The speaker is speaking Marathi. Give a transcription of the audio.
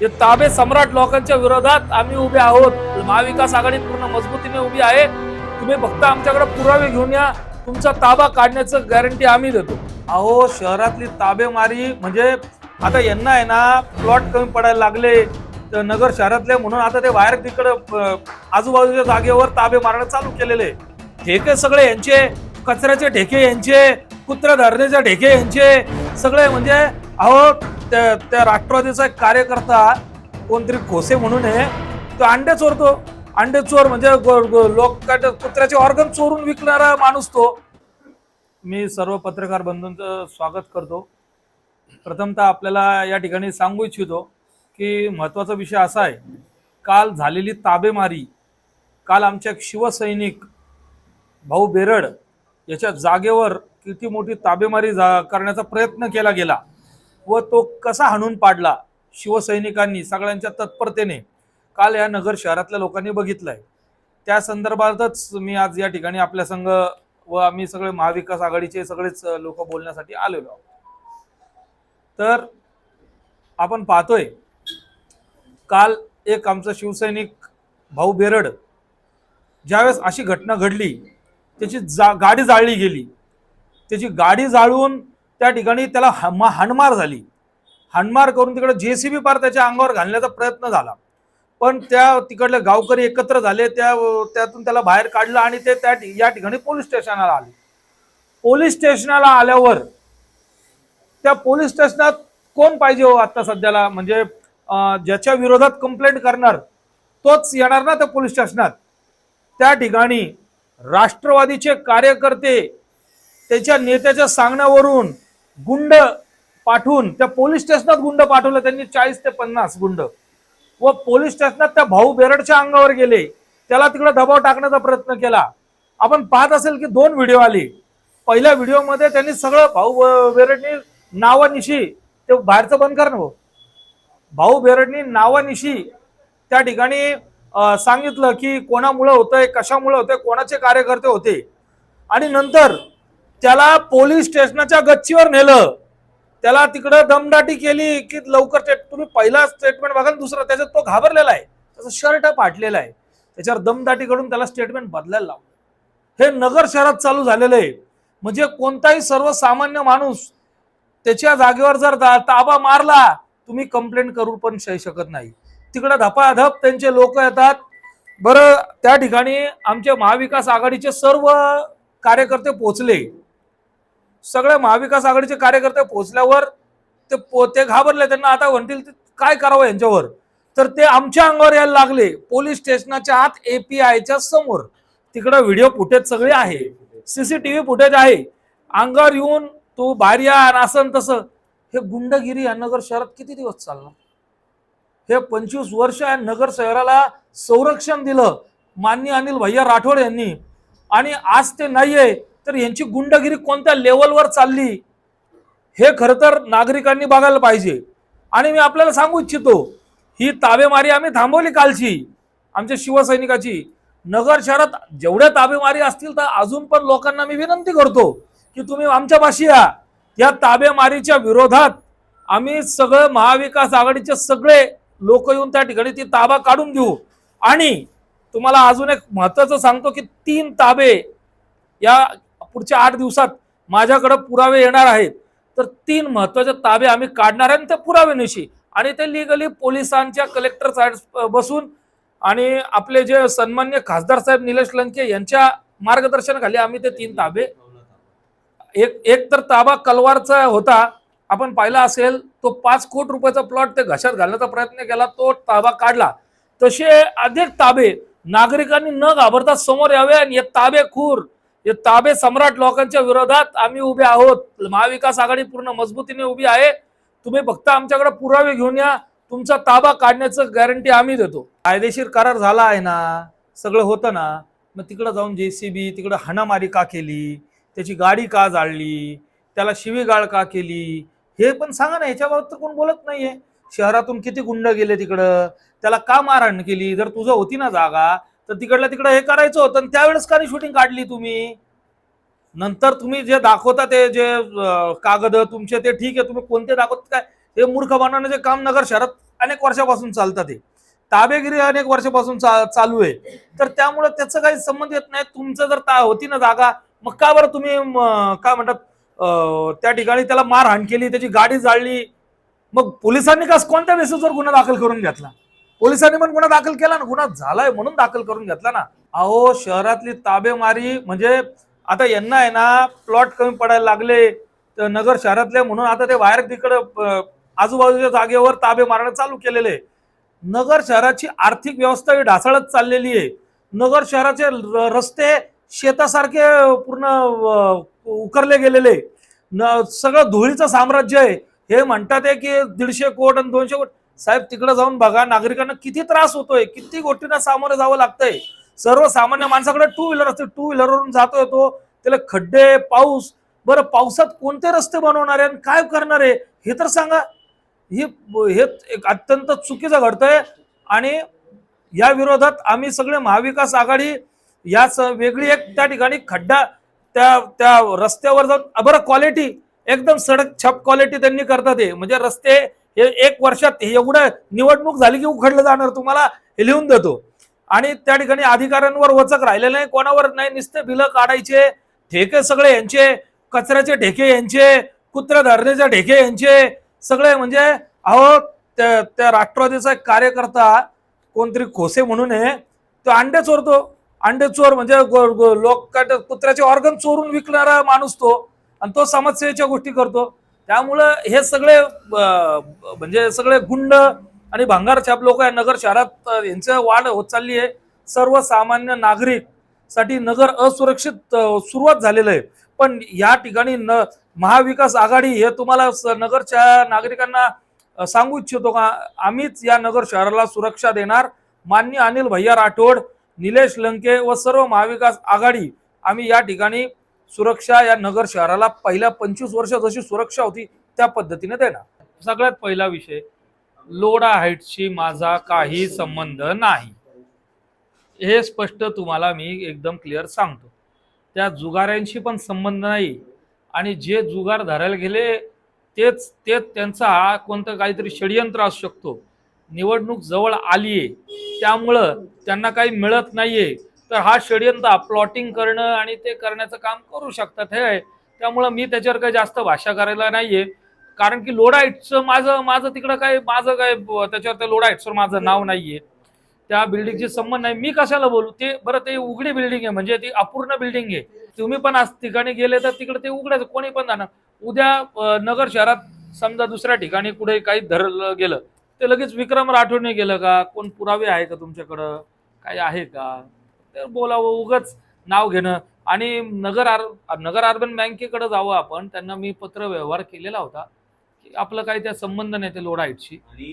हे ताबे सम्राट लोकांच्या विरोधात आम्ही उभे आहोत. महाविकास आघाडी पूर्ण मजबूतीने उभी आहे. तुम्ही फक्त आमच्याकडे पुरावे घेऊन या. तुमचा ताबा काढण्याचं गॅरंटी आम्ही देतो. अहो शहरातली ताबेमारी म्हणजे आता यांना आहे ना प्लॉट कमी पडायला लागले. तर नगर शहरातले म्हणून आता ते बाहेर तिकडं आजूबाजूच्या जागेवर ताबे मारणं चालू केलेले. ठेके सगळे यांचे कचऱ्याचे ठेके यांचे कुत्रा धरण्याचे ठेके यांचे. सगळे म्हणजे अहो त्या त्या राष्ट्रवादीचा एक कार्यकर्ता कोणतरी खोसे म्हणून आहे तो अंडे चोरतो. अंडे चोर म्हणजे लोक कुत्र्याचे ऑर्गन चोरून विकणारा माणूस तो. मी सर्व पत्रकार बंधूंचं स्वागत करतो. प्रथमतः आपल्याला या ठिकाणी सांगू इच्छितो की महत्त्वाचा विषय असा आहे. काल झालेली ताबेमारी काल आमच्या एक शिवसैनिक भाऊ बेरड याच्या जागेवर किती मोठी ताबेमारी जा करण्याचा प्रयत्न केला गेला. व तो कसा हाणून पाडला? शिवसैनिकांनी सगळ्यांच्या तत्परतेने काल या नगर शहरातल्या लोकांनी बघितलंय. त्या संदर्भातच मी आज या ठिकाणी आपल्या संघ व आम्ही सगळे महाविकास आघाडीचे सगळेच लोक बोलण्यासाठी आलेलो आहोत. तर आपण पाहतोय काल एक आमचा शिवसैनिक भाऊ बेरड ज्यावेळेस अशी घटना घडली त्याची जा गाडी जाळली गेली. त्याची गाडी जाळून त्या ठिकाणी त्याला हमा हाणमार झाली. हाणमार करून तिकडे जेसीबी पार त्याच्या अंगावर घालण्याचा प्रयत्न झाला. पण त्या तिकडले गावकरी एकत्र झाले त्या त्यातून त्याला बाहेर काढलं आणि ते त्या या ठिकाणी पोलीस स्टेशनाला आले. पोलीस स्टेशनाला आल्यावर त्या पोलीस स्टेशनात कोण पाहिजे हो आता सध्याला? म्हणजे ज्याच्या विरोधात कंप्लेंट करणार तोच येणार ना त्या पोलीस स्टेशनात. त्या ठिकाणी राष्ट्रवादीचे कार्यकर्ते त्याच्या नेत्याच्या सांगण्यावरून गुंड पाठवून त्या पोलीस स्टेशनात गुंड पाठवलं त्यांनी चाळीस ते पन्नास गुंड. व पोलीस स्टेशनात त्या भाऊ बेरडच्या अंगावर गेले. त्याला तिकडे दबाव टाकण्याचा प्रयत्न केला. आपण पाहत असेल की दोन व्हिडिओ आले. पहिल्या व्हिडिओमध्ये त्यांनी सगळं भाऊ बेरडनी नावानिशी ते बाहेरचं बंद कर ना भाऊ. बेरडनी नावानिशी त्या ठिकाणी सांगितलं की कोणामुळं होतंय कशामुळं होतंय कोणाचे कार्यकर्ते होते. आणि नंतर त्याला पोलीस स्टेशनाच्या गच्चीवर नेलं. त्याला तिकडं दमदाटी केली की लवकर स्टेट तुम्ही पहिला स्टेटमेंट बघा दुसरा त्याच्यात तो घाबरलेला आहे. त्याचा शर्ट फाटलेला आहे. त्याच्यावर दमदाटी करून त्याला स्टेटमेंट बदलायला लावलं. हे नगर शहरात चालू झालेलं आहे. म्हणजे कोणताही सर्वसामान्य माणूस त्याच्या जागेवर जर दा- ताबा मारला तुम्ही कंप्लेंट करू पण शकत नाही. तिकडे धपाधप त्यांचे लोक येतात. बरं त्या ठिकाणी आमचे महाविकास आघाडीचे सर्व कार्यकर्ते पोचले सगळ्या महाविकास आघाडीचे कार्यकर्ते पोहोचल्यावर ते पो- ते घाबरले त्यांना आता म्हणतील ते काय करावं यांच्यावर? तर ते आमच्या अंगावर यायला लागले पोलीस स्टेशनाच्या आत एपीआयच्या समोर. तिकडं व्हिडिओ फुटेज सगळे आहे सीसीटीव्ही फुटेज आहे. अंगावर येऊन तू बाहेर या आणि असं तसं. हे गुंडगिरी या नगर शहरात किती दिवस चालणार हे पंचवीस वर्ष या नगर शहराला संरक्षण दिलं मान्य अनिल भैया राठोड यांनी. आणि आज ते नाहीये तर यांची गुंडगिरी कोणत्या लेवलवर चालली हे खरं तर नागरिकांनी बघायला पाहिजे. आणि मी आपल्याला सांगू इच्छितो ही ताबेमारी आम्ही थांबवली कालची आमच्या शिवसैनिकाची. नगर शहरात जेवढ्या ताबेमारी असतील तर अजून पण लोकांना मी विनंती करतो की तुम्ही आमच्या पाशी या. या ताबेमारीच्या विरोधात आम्ही सगळं महाविकास आघाडीचे सगळे लोक येऊन त्या ठिकाणी ती ताबा काढून देऊ आणि तुम्हाला अजून एक महत्वाचं सांगतो की तीन ताबे या पुढच्या आठ दिवसात माझ्याकडं पुरावे येणार आहेत. तर तीन महत्त्वाचे ताबे आम्ही काढणार आहे आणि ते आणि ते लिगली पोलिसांच्या कलेक्टर साहेब बसून आणि आपले जे सन्मान्य खासदार साहेब निलेश लंके यांच्या मार्गदर्शनाखाली आम्ही ते तीन ताबे एक एक तर ताबा कलवारचा होता. आपण पाहिला असेल तो पाच कोट रुपयाचा प्लॉट ते घशात घालण्याचा प्रयत्न केला तो ताबा काढला. तसे अधिक ताबे नागरिकांनी न घाबरता समोर यावे आणि हे ताबे खूर हे ताबे सम्राट लोकांच्या विरोधात आम्ही उभे आहोत. महाविकास आघाडी पूर्ण मजबूतीने उभी आहे. तुम्ही फक्त आमच्याकडे पुरावे घेऊन या. तुमचा ताबा काढण्याचं गॅरंटी आम्ही देतो. कायदेशीर करार झाला आहे ना सगळं होतं ना मग तिकडं जाऊन जेसीबी तिकडं हाणामारी का केली? त्याची गाडी का जाळली? त्याला शिवीगाळ का केली? हे पण सांगा ना याच्याबाबत तर कोण बोलत नाहीये. शहरातून किती गुंड गेले तिकडं? त्याला का मारहाण केली? जर तुझं होती ना जागा तर तिकडल्या तिकडं हे करायचं होतं आणि त्यावेळेस का शूटिंग काढली तुम्ही? नंतर तुम्ही जे दाखवता ते जे कागद तुमचे ते ठीक आहे तुम्ही कोणते दाखवत काय? हे मूर्ख बनवण्याचे काम नगर शहरात अनेक वर्षापासून चालतात ते. ताबेगिरी अनेक वर्षापासून चा- चालू आहे. तर त्यामुळे त्याचं काही संबंध येत नाही. तुमचं जर ता होती ना जागा मग का बरं तुम्ही काय म्हणतात त्या ठिकाणी त्याला मारहाण केली त्याची गाडी जाळली? मग पोलिसांनी का कोणत्या बेसिसवर गुन्हा दाखल करून घेतला? पोलिसांनी पण गुन्हा दाखल केला ना. गुन्हा झालाय म्हणून दाखल करून घेतला ना. अहो शहरातली ताबेमारी म्हणजे आता यांना आहे ना प्लॉट कमी पडायला लागले. तर नगर शहरातले म्हणून आता ते बाहेर तिकडं आजूबाजूच्या जागेवर ताबे मारणं चालू केलेले नगर शहराची आर्थिक व्यवस्था ही ढासळत चाललेली आहे. नगर शहराचे र- रस्ते शेतासारखे पूर्ण उकरले गेलेले न सगळं धुळीचं साम्राज्य आहे. हे म्हणतात आहे की दीडशे कोट आणि दोनशे कोट. साहेब तिकडे जाऊन बघा नागरिकांना किती त्रास होतोय किती गोष्टींना सामोरं जावं लागतंय. सर्वसामान्य माणसाकडे टू व्हीलर असते टू व्हीलरवरून जातोय तो. त्याला खड्डे पाऊस बरं पावसात कोणते रस्ते बनवणार आहे आणि काय करणार आहे हे तर सांगा. हे हे एक अत्यंत चुकीचं घडतंय आणि या विरोधात आम्ही सगळे महाविकास आघाडी या वेगळी एक त्या ठिकाणी खड्डा त्या त्या रस्त्यावर जाऊन बरं क्वालिटी एकदम सडक छप क्वालिटी त्यांनी करतात हे. म्हणजे रस्ते हे एक वर्षात एवढं निवडणूक झाली की उखडलं जाणार तुम्हाला हे लिहून देतो. आणि त्या ठिकाणी अधिकाऱ्यांवर वचक राहिलेलं नाही कोणावर नाही नुसते बिलं काढायचे ठेके सगळे यांचे कचऱ्याचे ठेके यांचे कुत्र्या धरण्याचे ठेके यांचे सगळे म्हणजे अहो त्या त्या राष्ट्रवादीचा एक कार्यकर्ता कोणतरी खोसे म्हणून आहे तो अंडे चोरतो. अंडे चोर म्हणजे लोक कुत्र्याचे ऑर्गन चोरून विकणारा माणूस तो. आणि तो समाजसेवेच्या गोष्टी करतो. त्यामुळं हे सगळे म्हणजे सगळे गुंड आणि भांगार छाप लोक आहे नगर शहरात यांचं वाढ होत चालली आहे. सर्वसामान्य नागरिकसाठी नगर असुरक्षित सुरुवात झालेलं आहे. पण या ठिकाणी न महाविकास आघाडी हे तुम्हाला स- नगरच्या नागरिकांना सांगू इच्छितो का? आम्हीच या नगर शहराला सुरक्षा देणार. मान्य अनिल भैया राठोड निलेश लंके व सर्व महाविकास आघाडी आम्ही या ठिकाणी सुरक्षा या नगर शहराला पहिल्या पंचवीस वर्ष जशी सुरक्षा होती त्या पद्धतीने देणार. सगळ्यात पहिला विषय लोडा हाईटशी माझा काही संबंध नाही. हे स्पष्ट तुम्हाला मी एकदम क्लिअर सांगतो. त्या जुगाऱ्यांशी पण संबंध नाही आणि जे जुगार धरायला गेले तेच तेच त्यांचा हा कोणतं काहीतरी षडयंत्र असू शकतो. निवडणूक जवळ आली आहे त्यामुळं त्यांना काही मिळत नाहीये. तर हा षडयंत्र प्लॉटिंग करणं आणि ते करण्याचं काम करू शकतात हे. आहे त्यामुळं मी त्याच्यावर काही जास्त भाषा करायला नाहीये. कारण की लोडाईटचं माझं माझं तिकडं काय माझं काय त्याच्यावर त्या लोडाईट्सवर माझं नाव नाहीये. त्या बिल्डिंगची संबंध नाही. मी कशाला बोलू? ते बरं ते उघडी बिल्डिंग आहे. म्हणजे ती अपूर्ण बिल्डिंग आहे. तुम्ही पण आज ठिकाणी गेले तर तिकडे ते उघडायचं कोणी पण जाणार. उद्या नगर शहरात समजा दुसऱ्या ठिकाणी कुठे काही धरलं गेलं ते लगेच विक्रम राठोडने गेलं का? कोण पुरावे आहे का तुमच्याकडं? काही आहे का? तर बोलावं उगच नाव घेणं. आणि नगर आर नगर अर्बन बँकेकडे जावं आपण. त्यांना मी पत्र व्यवहार केलेला होता. की आपलं काही त्या संबंध नाही ते लोडाईटशी.